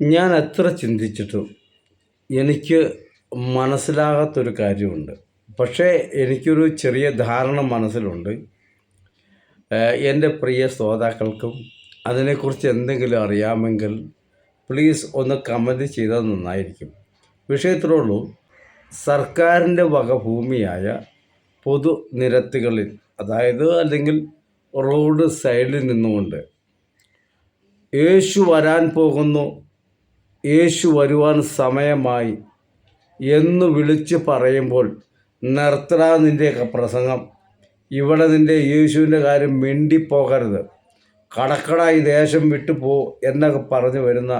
ഞാൻ എത്ര ചിന്തിച്ചിട്ടും എനിക്ക് മനസ്സിലാകാത്തൊരു കാര്യമുണ്ട്. പക്ഷേ എനിക്കൊരു ചെറിയ ധാരണ മനസ്സിലുണ്ട്. എന്റെ പ്രിയ ശ്രോതാക്കൾക്കും അതിനെക്കുറിച്ച് എന്തെങ്കിലും അറിയാമെങ്കിൽ പ്ലീസ് ഒന്ന് കമന്റ് ചെയ്താൽ നന്നായിരിക്കും. വിഷയത്തിലുള്ളൂ സർക്കാരിന്റെ വക ഭൂമിയായ പൊതു നിരത്തുകളിൽ അതായത് അല്ലെങ്കിൽ റോഡ് സൈഡിൽ നിന്നുകൊണ്ട് യേശു വരാൻ പോകുന്നു യേശു വരുവാൻ സമയമായി എന്ന് വിളിച്ച് പറയുമ്പോൾ നിർത്തടാ നിന്റെയൊക്കെ പ്രസംഗം. ഇവിടെ നിന്റെ യേശുവിന്റെ കാര്യം മിണ്ടിപ്പോകരുത്. കടക്കട ഈ ദേശം വിട്ടു പോ എന്നൊക്കെ പറഞ്ഞു വരുന്ന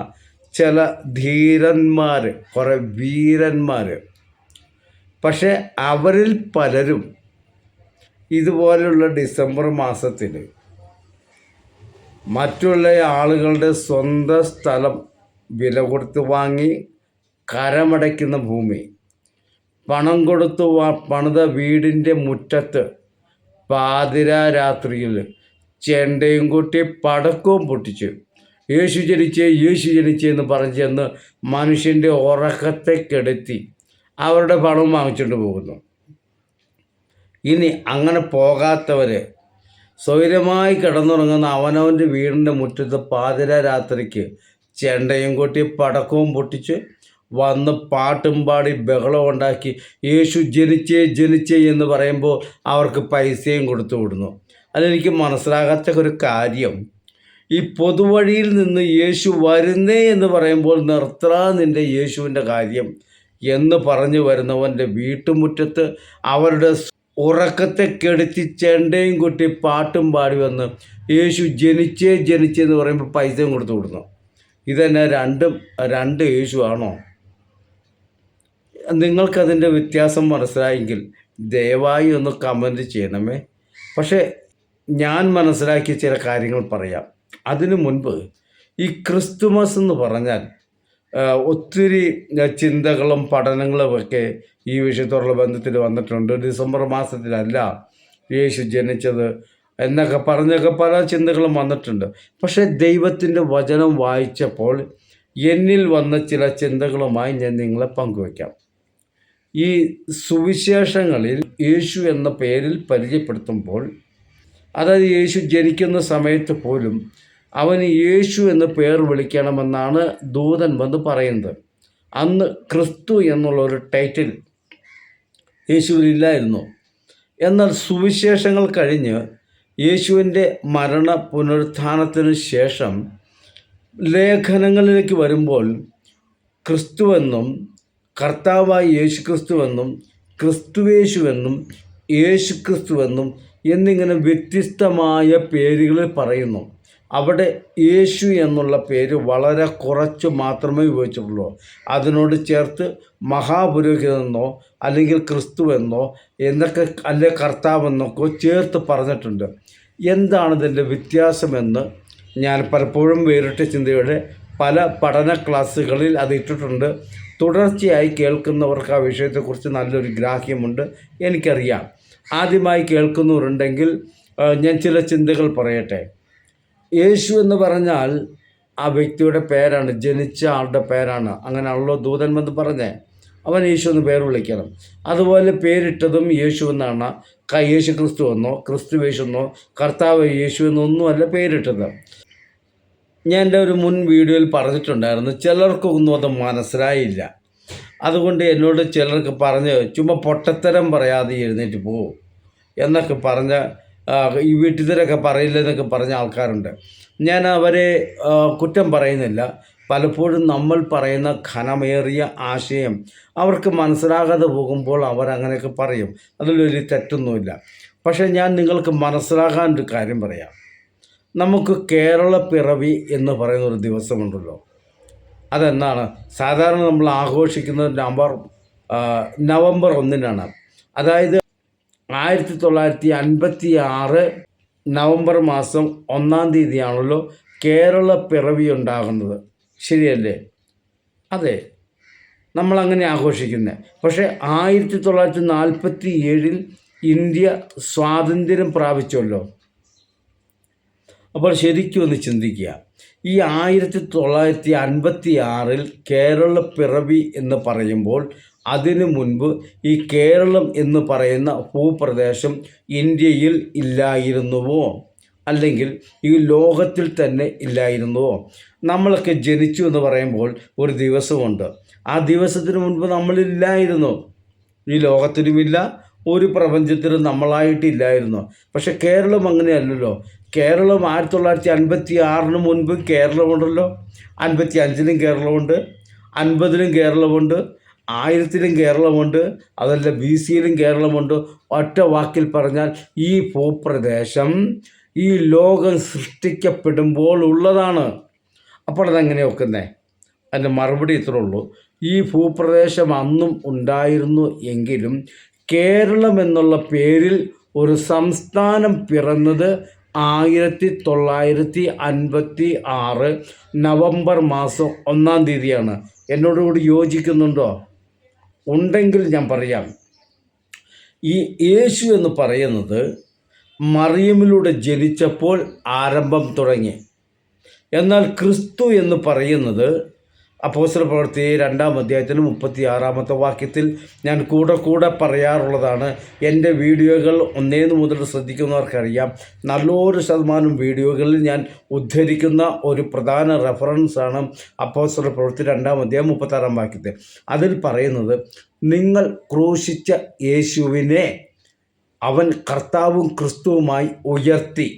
ചില ധീരന്മാർ കുറേ വീരന്മാർ പക്ഷേ അവരിൽ പലരും ഇതുപോലെയുള്ള ഡിസംബർ മാസത്തിൽ മറ്റുള്ള ആളുകളുടെ സ്വന്തം സ്ഥലം വില കൊടുത്ത് വാങ്ങി കരമടയ്ക്കുന്ന ഭൂമി. പണം കൊടുത്ത് പണിത വീടിന്റെ മുറ്റത്ത് പാതിര രാത്രിയിൽ ചെണ്ടയും കൂട്ടി പടക്കവും പൊട്ടിച്ച് യേശു ജനിച്ച് യേശു ജനിച്ച് എന്ന് പറഞ്ഞ് ചെന്ന് മനുഷ്യന്റെ ഉറക്കത്തെ കെടുത്തി അവരുടെ പണം വാങ്ങിച്ചുകൊണ്ട് പോകുന്നു. ഇനി അങ്ങനെ പോകാത്തവർ സ്വൈരമായി കിടന്നുറങ്ങുന്ന അവനവന്റെ വീടിന്റെ മുറ്റത്ത് പാതിര രാത്രിക്ക് ചെണ്ടയും കൊട്ടി പടക്കവും പൊട്ടിച്ച് വന്ന് പാട്ടും പാടി ബഹളം ഉണ്ടാക്കി. യേശു ജനിച്ചേ ജനിച്ചേ എന്ന് പറയുമ്പോൾ അവർക്ക് പൈസയും കൊടുത്തു വിടുന്നു. അതെനിക്ക് മനസ്സിലാകാത്ത ഒരു കാര്യം. ഈ പൊതുവഴിയിൽ നിന്ന് യേശു വരുന്നേ എന്ന് പറയുമ്പോൾ നിർത്തടാ നിന്റെ യേശുവിന്റെ കാര്യം എന്ന് പറഞ്ഞു വരുന്നവന്റെ വീട്ടുമുറ്റത്ത് അവരുടെ ഉറക്കത്തെ കെടുത്തി ചെണ്ടയും കൊട്ടി പാട്ടും പാടി വന്ന് യേശു ജനിച്ചേ ജനിച്ചേ എന്ന് പറയുമ്പോൾ പൈസയും കൊടുത്തു വിടുന്നു. ഇതന്നെ രണ്ടും രണ്ട് യേശു ആണോ നിങ്ങൾക്കതിന്റെ വ്യത്യാസം മനസ്സിലായെങ്കിൽ ദയവായി ഒന്ന് കമന്റ് ചെയ്യണമേ. പക്ഷേ ഞാൻ മനസ്സിലാക്കിയ ചില കാര്യങ്ങൾ പറയാം. അതിനു മുൻപ് ഈ ക്രിസ്തുമസ് എന്ന് പറഞ്ഞാൽ ഒത്തിരി ചിന്തകളും പഠനങ്ങളും ഒക്കെ ഈ വിഷയത്തോടുള്ള ബന്ധത്തിൽ വന്നിട്ടുണ്ട്. ഡിസംബർ മാസത്തിലല്ല യേശു ജനിച്ചത്. എന്നൊക്കെ പറഞ്ഞൊക്കെ പല ചിന്തകളും വന്നിട്ടുണ്ട്. പക്ഷേ ദൈവത്തിന്റെ വചനം വായിച്ചപ്പോൾ എന്നിൽ വന്ന ചില ചിന്തകളുമായി ഞാൻ നിങ്ങളെ പങ്കുവയ്ക്കാം. ഈ സുവിശേഷങ്ങളിൽ യേശു എന്ന പേരിൽ പരിചയപ്പെടുത്തുമ്പോൾ അതായത് യേശു ജനിക്കുന്ന സമയത്ത് പോലും അവന് യേശു എന്ന് പേർ വിളിക്കണമെന്നാണ് ദൂതൻ വന്ന് പറയുന്നത്. അന്ന് ക്രിസ്തു എന്നുള്ള ഒരു ടൈറ്റിൽ യേശുവിനില്ലായിരുന്നു എന്നാൽ സുവിശേഷങ്ങൾ കഴിഞ്ഞ് യേശുവിന്റെ മരണ പുനരുത്ഥാനത്തിന് ശേഷം ലേഖനങ്ങളിലേക്ക് വരുമ്പോൾ ക്രിസ്തുവെന്നും കർത്താവായ യേശു ക്രിസ്തുവെന്നും ക്രിസ്തുവേശുവെന്നും യേശു ക്രിസ്തുവെന്നും എന്നിങ്ങനെ വ്യത്യസ്തമായ പേരുകളിൽ പറയുന്നു. അവിടെ യേശു എന്നുള്ള പേര് വളരെ കുറച്ച് മാത്രമേ ഉപയോഗിച്ചിട്ടുള്ളൂ. അതിനോട് ചേർത്ത് മഹാപുരോഹിതെന്നോ അല്ലെങ്കിൽ ക്രിസ്തുവെന്നോ എന്നൊക്കെ അല്ലെ കർത്താവെന്നൊക്കെ ചേർത്ത് പറഞ്ഞിട്ടുണ്ട്. എന്താണ് ഇതിന്റെ വ്യത്യാസമെന്ന് ഞാൻ പലപ്പോഴും വേറിട്ട ചിന്തയുടെ പല പഠന ക്ലാസ്സുകളിൽ അത് ഇട്ടിട്ടുണ്ട്. തുടർച്ചയായി കേൾക്കുന്നവർക്ക് ആ വിഷയത്തെക്കുറിച്ച് നല്ലൊരു ഗ്രാഹ്യമുണ്ട്. എനിക്കറിയാം. ആദ്യമായി കേൾക്കുന്നവരുണ്ടെങ്കിൽ ഞാൻ ചില ചിന്തകൾ പറയട്ടെ. യേശു എന്ന് പറഞ്ഞാൽ ആ വ്യക്തിയുടെ പേരാണ് ജനിച്ച ആളുടെ പേരാണ്. അങ്ങനെയാണല്ലോ ദൂതന്മെന്ന് പറഞ്ഞേ. അവൻ യേശു എന്ന് പേര് വിളിക്കണം. അതുപോലെ പേരിട്ടതും യേശു എന്നാണ്. യേശു ക്രിസ്തു എന്നോ ക്രിസ്തു യേശു എന്നോ കർത്താവ് യേശു എന്നൊന്നുമല്ല പേരിട്ടത്. ഞാൻ എന്റെ ഒരു മുൻ വീഡിയോയിൽ പറഞ്ഞിട്ടുണ്ടായിരുന്നു ചിലർക്കൊന്നും അത് മനസ്സിലായില്ല. അതുകൊണ്ട് എന്നോട് ചിലർക്ക് പറഞ്ഞ് ചുമ്മാ പൊട്ടത്തരം പറയാതെ എഴുന്നേറ്റ് പോകും എന്നൊക്കെ പറഞ്ഞ ഈ വീട്ടിലൊക്കെ പറയില്ല എന്നൊക്കെ പറഞ്ഞ ആൾക്കാരുണ്ട്. ഞാൻ അവരെ കുറ്റം പറയുന്നില്ല. പലപ്പോഴും നമ്മൾ പറയുന്ന ഘനമേറിയ ആശയം അവർക്ക് മനസ്സിലാകാതെ പോകുമ്പോൾ അവരങ്ങനെയൊക്കെ പറയും. അതിലൊരു തെറ്റൊന്നുമില്ല. പക്ഷേ ഞാൻ നിങ്ങൾക്ക് മനസ്സിലാകാൻ ഒരു കാര്യം പറയാം. നമുക്ക് കേരള പിറവി എന്ന് പറയുന്ന ഒരു ദിവസമുണ്ടല്ലോ. അതെന്നാണ് സാധാരണ നമ്മൾ ആഘോഷിക്കുന്നത് നവംബർ നവംബർ ഒന്നിനാണ്. അതായത് ആയിരത്തി തൊള്ളായിരത്തി അൻപത്തി ആറ് നവംബർ മാസം ഒന്നാം തീയതിയാണല്ലോ കേരള പിറവി ഉണ്ടാകുന്നത് ശരിയല്ലേ? അതെ. നമ്മളങ്ങനെ ആഘോഷിക്കുന്നത് പക്ഷേ ആയിരത്തി തൊള്ളായിരത്തി നാൽപ്പത്തി ഏഴിൽ ഇന്ത്യ സ്വാതന്ത്ര്യം പ്രാപിച്ചല്ലോ. അപ്പോൾ ശരിക്കും ഒന്ന് ചിന്തിക്കുക. ഈ ആയിരത്തി തൊള്ളായിരത്തി അൻപത്തി ആറിൽ കേരള പിറവി എന്ന് പറയുമ്പോൾ അതിനു മുൻപ് ഈ കേരളം എന്ന് പറയുന്ന ഭൂപ്രദേശം ഇന്ത്യയിൽ ഇല്ലായിരുന്നുവോ? അല്ലെങ്കിൽ ഈ ലോകത്തിൽ തന്നെ ഇല്ലായിരുന്നുവോ? നമ്മളൊക്കെ ജനിച്ചു എന്ന് പറയുമ്പോൾ ഒരു ദിവസമുണ്ട്. ആ ദിവസത്തിന് മുൻപ് നമ്മളില്ലായിരുന്നു. ഈ ലോകത്തിനുമില്ല ഒരു പ്രപഞ്ചത്തിലും നമ്മളായിട്ടില്ലായിരുന്നു. പക്ഷെ കേരളം അങ്ങനെയല്ലല്ലോ. കേരളം ആയിരത്തി തൊള്ളായിരത്തി അൻപത്തി ആറിന് മുൻപ് കേരളമുണ്ടല്ലോ. അൻപത്തി അഞ്ചിലും കേരളമുണ്ട്. അൻപതിലും കേരളമുണ്ട്. ആയിരത്തിലും കേരളമുണ്ട് അതല്ല ബി സിയിലും കേരളമുണ്ട്. ഒറ്റ വാക്കിൽ പറഞ്ഞാൽ ഈ ഭൂപ്രദേശം ഈ ലോകം സൃഷ്ടിക്കപ്പെടുമ്പോൾ ഉള്ളതാണ്. അപ്പോൾ അതെങ്ങനെ വെക്കുന്നേ അതിന്റെ മറുപടി ഇത്രേ ഉള്ളൂ. ഈ ഭൂപ്രദേശം അന്നും ഉണ്ടായിരുന്നു എങ്കിലും കേരളം എന്നുള്ള പേരിൽ ഒരു സംസ്ഥാനം പിറന്നത് ആയിരത്തി തൊള്ളായിരത്തി അൻപത്തി ആറ് നവംബർ മാസം ഒന്നാം തീയതിയാണ്. എന്നോടുകൂടി യോജിക്കുന്നുണ്ടോ? ഉണ്ടെങ്കിൽ ഞാൻ പറയാം. ഈ യേശു എന്ന് പറയുന്നത് മറിയമിലൂടെ ജനിച്ചപ്പോൾ ആരംഭം തുടങ്ങി. എന്നാൽ ക്രിസ്തു എന്ന് പറയുന്നത് അപ്പോസ്റ്റല പ്രവൃത്തി രണ്ടാം അധ്യായത്തിന് മുപ്പത്തി ആറാമത്തെ വാക്യത്തിൽ ഞാൻ കൂടെ കൂടെ പറയാറുള്ളതാണ് എന്റെ വീഡിയോകൾ ഒന്നേന്ന് മുതൽ ശ്രദ്ധിക്കുന്നവർക്കറിയാം. നല്ലൊരു ശതമാനം വീഡിയോകളിൽ ഞാൻ ഉദ്ധരിക്കുന്ന ഒരു പ്രധാന റെഫറൻസാണ് അപ്പോസ്റ്റൽ പ്രവൃത്തി രണ്ടാം അധ്യായം മുപ്പത്താറാം വാക്യത്തിൽ. അതിൽ പറയുന്നത് നിങ്ങൾ ക്രൂശിച്ച യേശുവിനെ അവൻ കർത്താവും ക്രിസ്തുവുമായി ഉയർത്തി.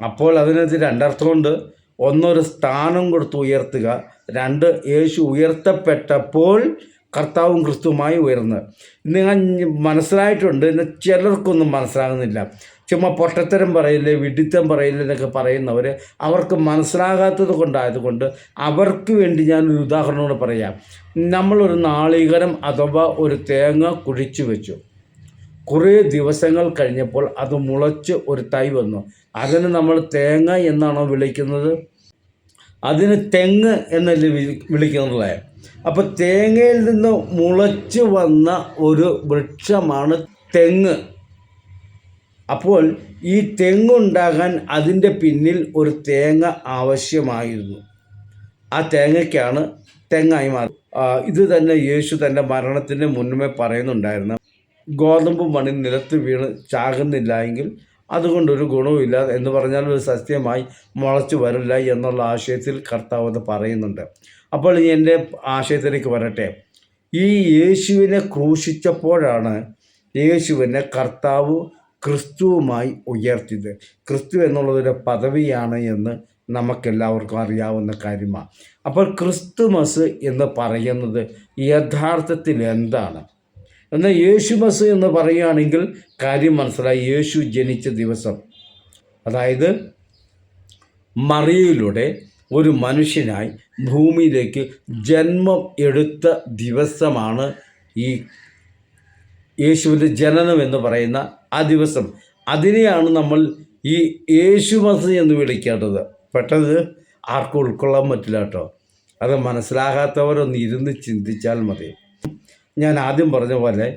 അപ്പോൾ അതിനകത്ത് രണ്ടർത്ഥമുണ്ട്. ഒന്നൊരു സ്ഥാനം കൊടുത്ത് ഉയർത്തുക രണ്ട് യേശു ഉയർത്തപ്പെട്ടപ്പോൾ കർത്താവും ക്രിസ്തുവുമായി ഉയർന്നത് നിങ്ങൾ മനസ്സിലായിട്ടുണ്ട് ഇന്ന് ചിലർക്കൊന്നും മനസ്സിലാകുന്നില്ല. ചുമ്മാ പൊട്ടത്തരം പറയില്ലേ വിഡിത്തം പറയില്ല എന്നൊക്കെ പറയുന്നവർ അവർക്ക് മനസ്സിലാകാത്തത് കൊണ്ടായതുകൊണ്ട് അവർക്ക് വേണ്ടി ഞാനൊരു ഉദാഹരണമോട് പറയാം. നമ്മളൊരു നാളികരം അഥവാ ഒരു തേങ്ങ കുഴിച്ചു വെച്ചു. കുറേ ദിവസങ്ങൾ കഴിഞ്ഞപ്പോൾ അത് മുളച്ച് ഒരു തൈ വന്നു. അതിന് നമ്മൾ തേങ്ങ എന്നാണോ വിളിക്കുന്നത്? അതിന് തെങ്ങ് എന്നല്ലേ വിളിക്കുന്നുള്ളത് അപ്പോൾ തേങ്ങയിൽ നിന്ന് മുളച്ച് വന്ന ഒരു വൃക്ഷമാണ് തെങ്ങ്. അപ്പോൾ ഈ തെങ്ങുണ്ടാകാൻ അതിന്റെ പിന്നിൽ ഒരു തേങ്ങ ആവശ്യമായിരുന്നു. ആ തേങ്ങയ്ക്കാണ് തെങ്ങായി മാറി ഇത് തന്നെ യേശു തന്റെ മരണത്തിന് മുന്നമേ പറയുന്നുണ്ടായിരുന്നു. ഗോതമ്പ് മണി നിലത്ത് വീണ് ചാകുന്നില്ല എങ്കിൽ അതുകൊണ്ടൊരു ഗുണവുമില്ല എന്ന് പറഞ്ഞാൽ ഒരു സസ്യമായി മുളച്ചു വരില്ല എന്നുള്ള ആശയത്തിൽ കർത്താവ് അത് പറയുന്നുണ്ട്. അപ്പോൾ എന്റെ ആശയത്തിലേക്ക് വരട്ടെ. ഈ യേശുവിനെ ക്രൂശിച്ചപ്പോഴാണ് യേശുവിനെ കർത്താവ് ക്രിസ്തുവുമായി ഉയർത്തിയത്. ക്രിസ്തു എന്നുള്ളതൊരു പദവിയാണ് എന്ന് നമുക്കെല്ലാവർക്കും അറിയാവുന്ന കാര്യമാണ്. അപ്പോൾ ക്രിസ്തുമസ് എന്ന് പറയുന്നത് യഥാർത്ഥത്തിൽ എന്താണ്? എന്നാൽ യേശുമസ് എന്ന് പറയുകയാണെങ്കിൽ കാര്യം മനസ്സിലായി. യേശു ജനിച്ച ദിവസം അതായത് മറിയയിലൂടെ ഒരു മനുഷ്യനായി ഭൂമിയിലേക്ക് ജന്മം എടുത്ത ദിവസമാണ് ഈ യേശുവിന്റെ ജനനം എന്ന് പറയുന്ന ആ ദിവസം. അതിനെയാണ് നമ്മൾ ഈ യേശുമസ് എന്ന് വിളിക്കേണ്ടത്. പെട്ടെന്ന് ആർക്കും ഉൾക്കൊള്ളാൻ പറ്റില്ല കേട്ടോ. അത് മനസ്സിലാകാത്തവരൊന്ന് ഇരുന്ന് ചിന്തിച്ചാൽ മതി. ഞാൻ ആദ്യം പറഞ്ഞ പോലെ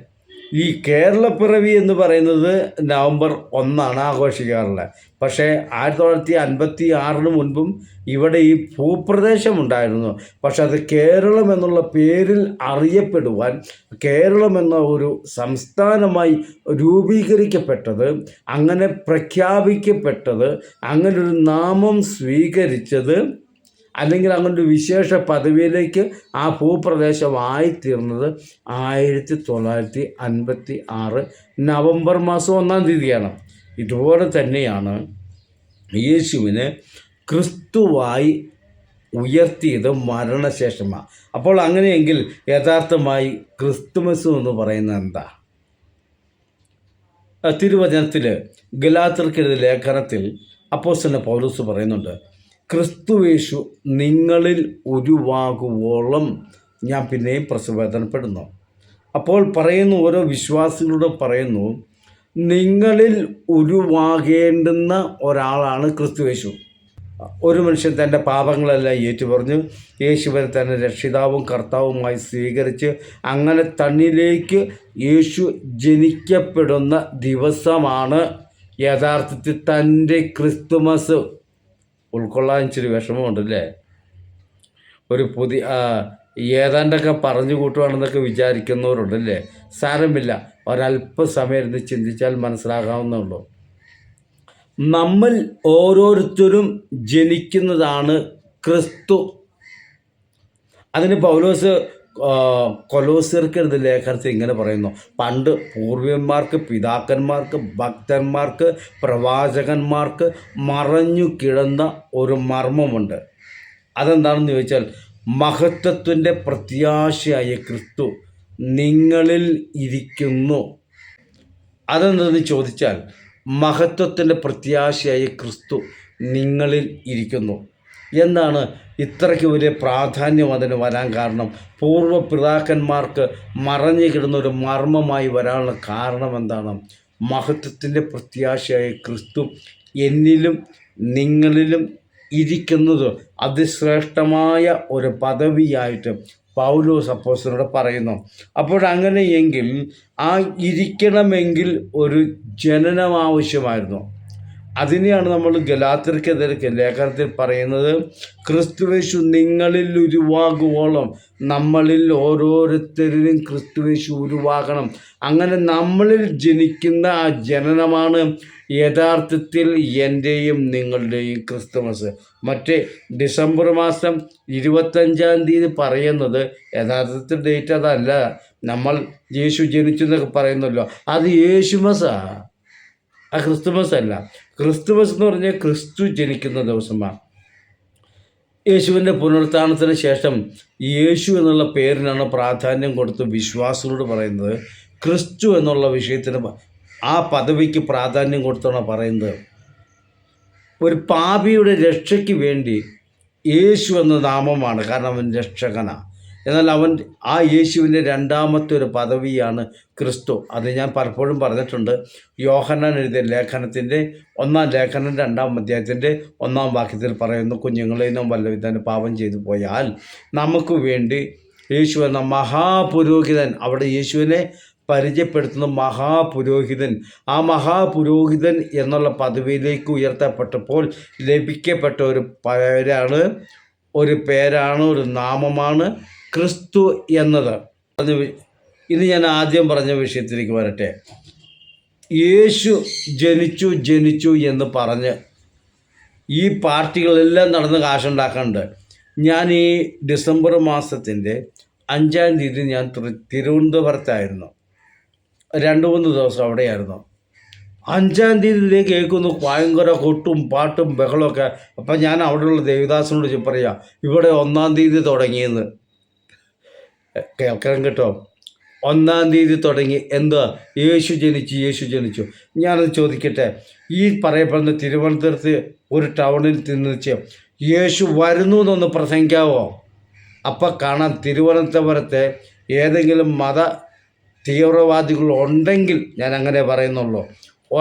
ഈ കേരളപ്പിറവി എന്ന് പറയുന്നത് നവംബർ ഒന്നാണ് ആഘോഷിക്കാറുള്ളത്. പക്ഷേ ആയിരത്തി തൊള്ളായിരത്തി അൻപത്തി ആറിന് മുൻപും ഇവിടെ ഈ ഭൂപ്രദേശം ഉണ്ടായിരുന്നു പക്ഷെ അത് കേരളം എന്നുള്ള പേരിൽ അറിയപ്പെടുവാൻ കേരളം എന്ന ഒരു സംസ്ഥാനമായി രൂപീകരിക്കപ്പെട്ടത് അങ്ങനെ പ്രഖ്യാപിക്കപ്പെട്ടത് അങ്ങനെ ഒരു നാമം സ്വീകരിച്ചത് അല്ലെങ്കിൽ അങ്ങനൊരു വിശേഷ പദവിയിലേക്ക് ആ ഭൂപ്രദേശമായിത്തീർന്നത് ആയിരത്തി തൊള്ളായിരത്തി അൻപത്തി ആറ് നവംബർ മാസം ഒന്നാം തീയതിയാണ്. ഇതുപോലെ തന്നെയാണ് യേശുവിനെ ക്രിസ്തുവായി ഉയർത്തിയത് മരണശേഷമാണ് അപ്പോൾ അങ്ങനെയെങ്കിൽ യഥാർത്ഥമായി ക്രിസ്തുമസ് എന്ന് പറയുന്നത് എന്താ? തിരുവചനത്തിൽ ഗലാത്തർക്കെഴുതിയ ലേഖനത്തിൽ അപ്പോസ്റ്റലിന്റെ പൗലൂസ് പറയുന്നുണ്ട് ക്രിസ്തുവേശു നിങ്ങളിൽ ഉരുവാകുവോളം ഞാൻ പിന്നെയും പ്രസവേദനപ്പെടുന്നു. അപ്പോൾ പറയുന്നു ഓരോ വിശ്വാസികളോട് പറയുന്നു നിങ്ങളിൽ ഉരുവാകേണ്ടുന്ന ഒരാളാണ് ക്രിസ്തുവേശു ഒരു മനുഷ്യൻ തന്റെ പാപങ്ങളെല്ലാം ഏറ്റുപറഞ്ഞു യേശുവിനെ തന്നെ രക്ഷിതാവും കർത്താവുമായി സ്വീകരിച്ച് അങ്ങനെ തന്നിലേക്ക് യേശു ജനിക്കപ്പെടുന്ന ദിവസമാണ് യഥാർത്ഥത്തിൽ തന്റെ ക്രിസ്തുമസ്. ഉൾക്കൊള്ളാൻ ഇച്ചിരി വിഷമമുണ്ടല്ലേ? ഒരു പുതിയ ഏതാണ്ടൊക്കെ പറഞ്ഞു കൂട്ടുവാണെന്നൊക്കെ വിചാരിക്കുന്നവരുണ്ടല്ലേ? സാരമില്ല. ഒരല്പസമയം ഇരുന്ന് ചിന്തിച്ചാൽ മനസ്സിലാകാവുന്നുള്ളൂ നമ്മൾ ഓരോരുത്തരും ജനിക്കുന്നതാണ് ക്രിസ്തു. അതിന് പൗലോസ് കൊലോസിർക്കെഴുത ലേഖനത്തിൽ ഇങ്ങനെ പറയുന്നു. പണ്ട് പൂർവികന്മാർക്ക് പിതാക്കന്മാർക്ക് ഭക്തന്മാർക്ക് പ്രവാചകന്മാർക്ക് മറഞ്ഞു കിടന്ന ഒരു മർമ്മമുണ്ട്. അതെന്താണെന്ന് ചോദിച്ചാൽ മഹത്വത്തിന്റെ പ്രത്യാശയായ ക്രിസ്തു നിങ്ങളിൽ ഇരിക്കുന്നു. അതെന്തെന്ന് ചോദിച്ചാൽ മഹത്വത്തിന്റെ പ്രത്യാശയായ ക്രിസ്തു നിങ്ങളിൽ ഇരിക്കുന്നു. എന്താണ് ഇത്രയ്ക്ക് വലിയ പ്രാധാന്യം അതിന് വരാൻ കാരണം? പൂർവ പിതാക്കന്മാർക്ക് മറഞ്ഞു കിടന്നൊരു മർമ്മമായി വരാനുള്ള കാരണം എന്താണ്? മഹത്വത്തിന്റെ പ്രത്യാശയായ ക്രിസ്തു എന്നിലും നിങ്ങളിലും ഇരിക്കുന്നത് അതിശ്രേഷ്ഠമായ ഒരു പദവിയായിട്ട് പൗലോസ് സപ്പോസിനോട് പറയുന്നു. അപ്പോഴങ്ങനെയെങ്കിൽ ആ ഇരിക്കണമെങ്കിൽ ഒരു ജനനം ആവശ്യമായിരുന്നു. അതിനെയാണ് നമ്മൾ ഗലാത്തിർക്കെതിരെ ലേഖനത്തിൽ പറയുന്നത്. ക്രിസ്തുവേശു നിങ്ങളിൽ ഉരുവാകുവോളം നമ്മളിൽ ഓരോരുത്തരിലും ക്രിസ്തുവേശു ഉരുവാകണം. അങ്ങനെ നമ്മളിൽ ജനിക്കുന്ന ആ ജനനമാണ് യഥാർത്ഥത്തിൽ എന്റെയും നിങ്ങളുടെയും ക്രിസ്തുമസ്. മറ്റേ ഡിസംബർ മാസം ഇരുപത്തഞ്ചാം തീയതി പറയുന്നത് യഥാർത്ഥത്തിൽ ഡേറ്റ് അതല്ല. നമ്മൾ യേശു ജനിച്ചു എന്നൊക്കെ പറയുന്നല്ലോ. അത് യേശുമസാണ് ആ ക്രിസ്തുമസ് അല്ല ക്രിസ്തുമസ് എന്ന് പറഞ്ഞാൽ ക്രിസ്തു ജനിക്കുന്ന ദിവസമാണ്. യേശുവിന്റെ പുനരുത്ഥാനത്തിന് ശേഷം യേശു എന്നുള്ള പേരിനാണ് പ്രാധാന്യം കൊടുത്ത് വിശ്വാസികളോട് പറയുന്നത് ക്രിസ്തു എന്നുള്ള വിഷയത്തിന് ആ പദവിക്ക് പ്രാധാന്യം കൊടുത്താണ് പറയുന്നത്. ഒരു പാപിയുടെ രക്ഷയ്ക്ക് വേണ്ടി യേശു എന്ന നാമമാണ്. കാരണം അവൻ രക്ഷകനാണ് എന്നാൽ അവൻ ആ യേശുവിന്റെ രണ്ടാമത്തെ ഒരു പദവിയാണ് ക്രിസ്തു. അത് ഞാൻ പലപ്പോഴും പറഞ്ഞിട്ടുണ്ട്. യോഹന്നാൻ എഴുതിയ ലേഖനത്തിന്റെ ഒന്നാം ലേഖനം രണ്ടാം അധ്യായത്തിന്റെ ഒന്നാം വാക്യത്തിൽ പറയുന്നു കുഞ്ഞുങ്ങളെ നാം വല്ലവിധന പാപം ചെയ്തു പോയാൽ നമുക്ക് വേണ്ടി യേശു എന്ന മഹാപുരോഹിതൻ അവിടെ യേശുവിനെ പരിചയപ്പെടുത്തുന്ന മഹാപുരോഹിതൻ. ആ മഹാപുരോഹിതൻ എന്നുള്ള പദവിയിലേക്ക് ഉയർത്തപ്പെട്ടപ്പോൾ ലഭിക്കപ്പെട്ട ഒരു പേരാണ് ഒരു പേരാണ് ഒരു നാമമാണ് ക്രിസ്തു എന്നത്. അത് ഞാൻ ആദ്യം പറഞ്ഞ വിഷയത്തിലേക്ക് വരട്ടെ. യേശു ജനിച്ചു ജനിച്ചു എന്ന് പറഞ്ഞ് ഈ പാർട്ടികളെല്ലാം നടന്ന് കാശുണ്ടാക്കാനുണ്ട്. ഞാൻ ഈ ഡിസംബർ മാസത്തിന്റെ അഞ്ചാം തീയതി ഞാൻ തിരു- തിരുവനന്തപുരത്തായിരുന്നു. രണ്ട് മൂന്ന് ദിവസം അവിടെയായിരുന്നു. അഞ്ചാം തീയതി കേൾക്കുന്നു ഭയങ്കര കൊട്ടും പാട്ടും ബഹളമൊക്കെ. അപ്പം ഞാൻ അവിടെയുള്ള ദേവദാസനോട് പറയാം ഇവിടെ ഒന്നാം തീയതി തുടങ്ങിയെന്ന്. കേൾക്കണം കേട്ടോ. ഒന്നാം തീയതി തുടങ്ങി. എന്തുവാ? യേശു ജനിച്ചു യേശു ജനിച്ചു. ഞാനത് ചോദിക്കട്ടെ? ഈ പറയപ്പെടുന്ന തിരുവനന്തപുരത്ത് ഒരു ടൗണിൽ തിന്നിച്ച് യേശു വരുന്നു എന്നൊന്ന് പ്രസംഗിക്കാവോ? അപ്പം കാണാം തിരുവനന്തപുരത്തെ ഏതെങ്കിലും മത തീവ്രവാദികൾ ഉണ്ടെങ്കിൽ ഞാൻ അങ്ങനെ പറയുന്നുള്ളൂ.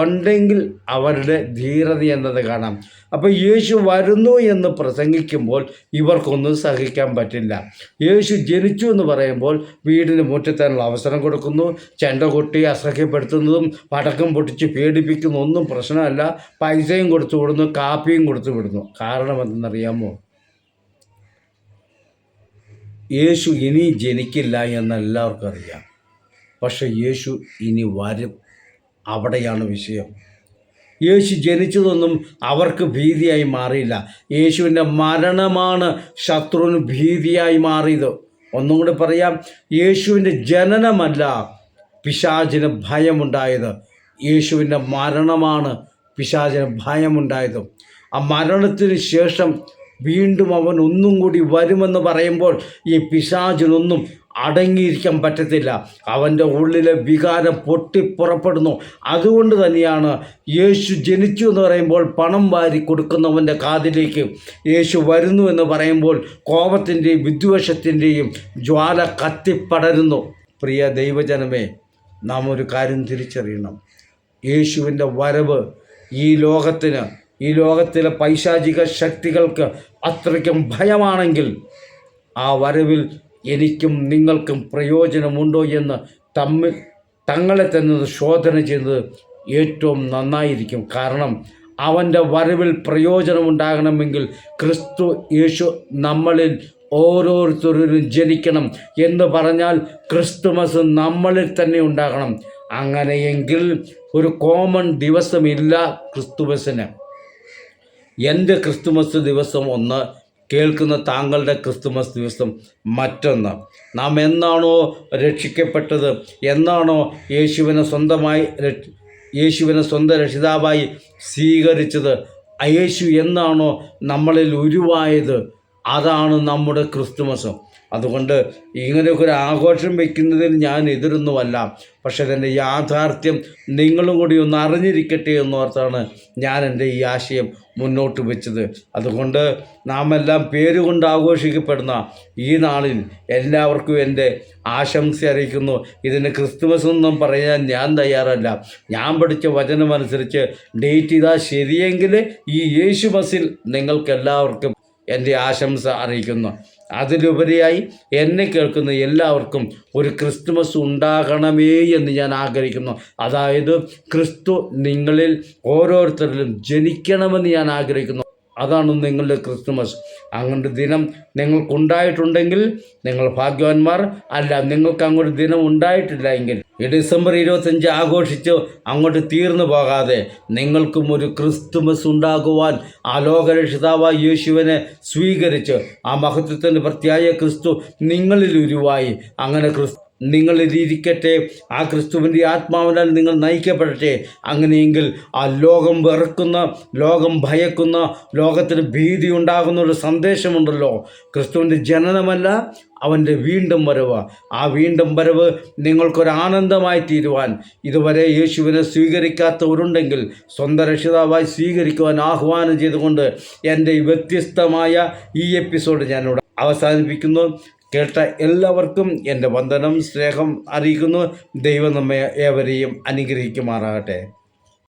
ഉണ്ടെങ്കിൽ അവരുടെ ധീരത എന്നത് കാണാം. അപ്പോൾ യേശു വരുന്നു എന്ന് പ്രസംഗിക്കുമ്പോൾ ഇവർക്കൊന്നും സഹിക്കാൻ പറ്റില്ല. യേശു ജനിച്ചു എന്ന് പറയുമ്പോൾ വീടിന് മുറ്റത്താനുള്ള അവസരം കൊടുക്കുന്നു. ചെണ്ട കൊട്ടി അസഹ്യപ്പെടുത്തുന്നതും പടക്കം പൊട്ടിച്ച് പേടിപ്പിക്കുന്ന ഒന്നും പ്രശ്നമല്ല. പൈസയും കൊടുത്തു വിടുന്നു കാപ്പിയും കൊടുത്തു വിടുന്നു. കാരണം എന്തെന്നറിയാമോ? യേശു ഇനി ജനിക്കില്ല എന്ന് എല്ലാവർക്കും അറിയാം. പക്ഷെ യേശു ഇനി വരും. അവിടെയാണ് വിഷയം. യേശു ജനിച്ചതൊന്നും അവർക്ക് ഭീതിയായി മാറിയില്ല. യേശുവിന്റെ മരണമാണ് ശത്രുവിന് ഭീതിയായി മാറിയത്. ഒന്നും കൂടി പറയാം യേശുവിന്റെ ജനനമല്ല പിശാചിന് ഭയമുണ്ടായത്. യേശുവിന്റെ മരണമാണ് പിശാചിന് ഭയമുണ്ടായത്. ആ മരണത്തിന് ശേഷം വീണ്ടും അവൻ ഒന്നും കൂടി വരുമെന്ന് പറയുമ്പോൾ ഈ പിശാചിനൊന്നും അടങ്ങിയിരിക്കാൻ പറ്റത്തില്ല. അവന്റെ ഉള്ളിലെ വികാരം പൊട്ടിപ്പുറപ്പെടുന്നു അതുകൊണ്ട് തന്നെയാണ് യേശു ജനിച്ചു എന്ന് പറയുമ്പോൾ പണം വാരി കൊടുക്കുന്നവന്റെ കാതിലേക്ക് യേശു വരുന്നു എന്ന് പറയുമ്പോൾ കോപത്തിന്റെയും വിദ്വേഷത്തിന്റെയും ജ്വാല കത്തിപ്പടരുന്നു. പ്രിയ ദൈവജനമേ നാം ഒരു കാര്യം തിരിച്ചറിയണം. യേശുവിന്റെ വരവ് ഈ ലോകത്തിന് ഈ ലോകത്തിലെ പൈശാചിക ശക്തികൾക്ക് അത്രയ്ക്കും ഭയമാണെങ്കിൽ ആ വരവിൽ എനിക്കും നിങ്ങൾക്കും പ്രയോജനമുണ്ടോ എന്ന് തമ്മിൽ തങ്ങളെ തന്നെ ശോധന ചെയ്യുന്നത് ഏറ്റവും നന്നായിരിക്കും. കാരണം അവന്റെ വരവിൽ പ്രയോജനമുണ്ടാകണമെങ്കിൽ ക്രിസ്തു യേശു നമ്മളിൽ ഓരോരുത്തരും ജനിക്കണം എന്ന് പറഞ്ഞാൽ ക്രിസ്തുമസ് നമ്മളിൽ തന്നെ ഉണ്ടാകണം. അങ്ങനെയെങ്കിൽ ഒരു കോമൺ ദിവസമില്ല ക്രിസ്തുമസിന് എന്റെ ക്രിസ്തുമസ് ദിവസം? ഒന്ന് കേൾക്കുന്ന താങ്കളുടെ ക്രിസ്തുമസ് ദിവസം മറ്റൊന്ന്. നാം എന്നാണോ രക്ഷിക്കപ്പെട്ടത്? എന്നാണോ യേശുവിനെ സ്വന്തമായി യേശുവിനെ സ്വന്തം രക്ഷിതാവായി സ്വീകരിച്ചത്? യേശു എന്നാണോ നമ്മളിൽ ഉരുവായത്? അതാണ് നമ്മുടെ ക്രിസ്തുമസ്. അതുകൊണ്ട് ഇങ്ങനെയൊക്കെ ഒരു ആഘോഷം വയ്ക്കുന്നതിൽ ഞാൻ എതിരൊന്നുമല്ല. പക്ഷേ അതിന്റെ യാഥാർത്ഥ്യം നിങ്ങളും കൂടി ഒന്ന് അറിഞ്ഞിരിക്കട്ടെ എന്നോർത്താണ് ഞാൻ എന്റെ ഈ ആശയം മുന്നോട്ട് വെച്ചത്. അതുകൊണ്ട് നാം എല്ലാം പേരുകൊണ്ട് ആഘോഷിക്കപ്പെടുന്ന ഈ നാളിൽ എല്ലാവർക്കും എന്റെ ആശംസ അറിയിക്കുന്നു. ഇതിന് ക്രിസ്തുമസ് ഒന്നും പറയാൻ ഞാൻ തയ്യാറല്ല. ഞാൻ പഠിച്ച വചനമനുസരിച്ച് ഡേറ്റ് ഇതാ ശരിയെങ്കിൽ ഈ യേശു നിങ്ങൾക്കെല്ലാവർക്കും നിങ്ങൾക്ക് എന്റെ ആശംസ അറിയിക്കുന്നു. അതിലുപരിയായി എന്നെ കേൾക്കുന്ന എല്ലാവർക്കും ഒരു ക്രിസ്തുമസ് ഉണ്ടാകണമേ എന്ന് ഞാൻ ആഗ്രഹിക്കുന്നു. അതായത് ക്രിസ്തു നിങ്ങളിൽ ഓരോരുത്തരിലും ജനിക്കണമെന്ന് ഞാൻ ആഗ്രഹിക്കുന്നു. അതാണ് നിങ്ങളുടെ ക്രിസ്തുമസ്. അങ്ങനൊരു ദിനം നിങ്ങൾക്കുണ്ടായിട്ടുണ്ടെങ്കിൽ നിങ്ങൾ ഭാഗ്യവാന്മാർ അല്ല നിങ്ങൾക്ക് അങ്ങോട്ട് ദിനം ഉണ്ടായിട്ടില്ല എങ്കിൽ ഈ ഡിസംബർ ഇരുപത്തഞ്ച് ആഘോഷിച്ച് അങ്ങോട്ട് തീർന്നു പോകാതെ നിങ്ങൾക്കും ഒരു ക്രിസ്തുമസ് ഉണ്ടാകുവാൻ ആ യേശുവിനെ സ്വീകരിച്ച് ആ മഹത്വത്തിന്റെ പ്രത്യായ ക്രിസ്തു നിങ്ങളിൽ ഉരുവായി. അങ്ങനെ ക്രിസ്തു നിങ്ങളിലിരിക്കട്ടെ ആ ക്രിസ്തുവിന്റെ ആത്മാവിനാൽ നിങ്ങൾ നയിക്കപ്പെടട്ടെ. അങ്ങനെയെങ്കിൽ ആ ലോകം വെറുക്കുന്ന ലോകം ഭയക്കുന്ന ലോകത്തിന് ഭീതി ഉണ്ടാകുന്ന ഒരു സന്ദേശമുണ്ടല്ലോ. ക്രിസ്തുവിന്റെ ജനനമല്ല അവന്റെ വീണ്ടും വരവ്. ആ വീണ്ടും വരവ് നിങ്ങൾക്കൊരു ആനന്ദമായി തീരുവാൻ. ഇതുവരെ യേശുവിനെ സ്വീകരിക്കാത്തവരുണ്ടെങ്കിൽ സ്വന്തം രക്ഷിതാവായി സ്വീകരിക്കുവാൻ ആഹ്വാനം ചെയ്തുകൊണ്ട് എന്റെ വ്യത്യസ്തമായ ഈ എപ്പിസോഡ് ഞാനിവിടെ അവസാനിപ്പിക്കുന്നു. കേട്ട എല്ലാവർക്കും എന്റെ വന്ദനം സ്നേഹം അറിയിക്കുന്നു. ദൈവം നമ്മെ ഏവരെയും അനുഗ്രഹിക്കുമാറാകട്ടെ.